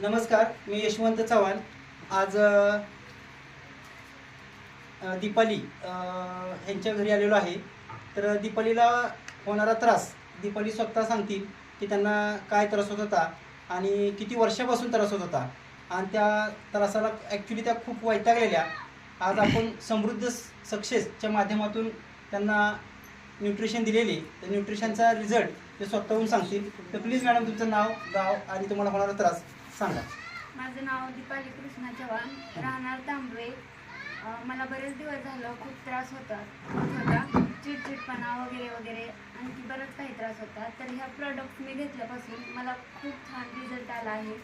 नमस्कार मी यशवंत चव्हाण. आज दीपाली ह्यांच्या घरी आलेलो आहे. तर दीपालीला होणारा त्रास दीपाली स्वतः सांगतील की त्यांना काय त्रास होत होता आणि किती वर्षापासून त्रास होत होता. आणि त्या त्रासाला ॲक्च्युली त्या खूप वैतागलेल्या. आज आपण समृद्ध सक्सेसच्या माध्यमातून त्यांना न्यूट्रिशन दिलेले. तर न्यूट्रिशनचा रिझल्ट ते स्वतःहून सांगतील. तर प्लीज मॅडम तुमचं नाव गाव आणि तुम्हाला होणारा त्रास. सांगा. माझं नाव दीपाली कृष्णा चव्हाण. राहणार तांबवे. मला बरेच दिवस झालं खूप त्रास होता. होत चिडचिडपणा वगैरे वगैरे. आणखी बरंच काही त्रास होता. तर ह्या प्रॉडक्ट मी घेतल्यापासून मला खूप छान रिझल्ट आला आहे.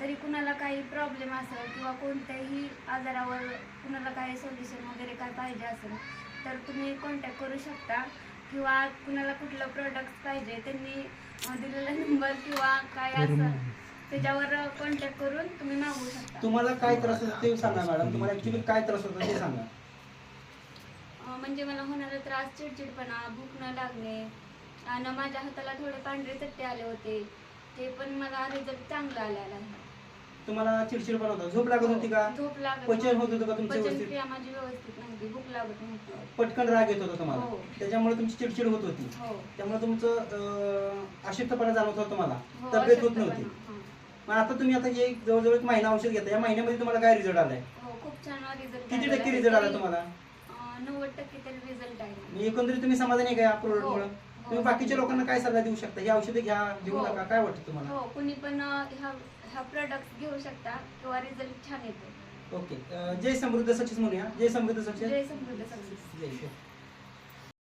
तरी कुणाला काही प्रॉब्लेम असेल किंवा कोणत्याही आजारावर कुणाला काही सोल्युशन वगैरे काय पाहिजे असेल तर तुम्ही कॉन्टॅक्ट करू शकता. किंवा कुणाला कुठलं प्रोडक्ट पाहिजे त्यांनी दिलेला नंबर किंवा काय असं त्याच्यावर कॉन्टॅक्ट करून तुम्ही मागवू शकता. तुम्हाला काय त्रास होतो ते सांगा मॅडम. तुम्हाला ऍक्च्युली काय त्रास होतो ते सांगा. अं, म्हणजे मला होणारा त्रास चिडचिडपणा भूक न लागणे आणि माझ्या हाताला थोडे पांढरे चट्टे आले होते. ते पण मला रिझल्ट चांगला आलेला आहे. तुम्हाला चिडचिडपणा होता. झोप लागत होती का? झोप लागत पचन होत. होतं का तुमचं पचन व्यवस्थित? क्रिया माझी व्यवस्थित नव्हती. भूक लागत नव्हती. पटकन राग येत होता तुम्हाला. हो. त्याच्यामुळे तुमची चिडचिड होत होती. हो. त्यामुळे तुमचं अं, अशक्तपणा जाणवत होता तुम्हाला. हो, तब्येत होत. नव्हती. हो. मग आता तुम्ही आता हे जवळजवळ एक महिना औषध घेता. या महिन्यामध्ये तुम्हाला काय रिझल्ट आलाय? हो खूप छान रिझल्ट किती टक्के रिझल्ट आला तुम्हाला? नव्वद टक्के तरी रिझल्ट आहे. म्हणजे एकंदरीत तुम्ही समाधानी आहे का या मुळे? हो. तुम्ही बाकीच्या लोकांना काय सल्ला देऊ शकता? ही औषधे घ्या घेऊ हो. नका काय वाटतं तुम्हाला? हो कुणी पण अं, ह्या ह्या प्रोडक्ट घेऊ शकता किंवा रिझल्ट छान येतो. ओके. अं, जय समृद्ध सक्सेस म्हणूया. जय समृद्ध सक्सेस जय समृद्ध सक्सेस जय.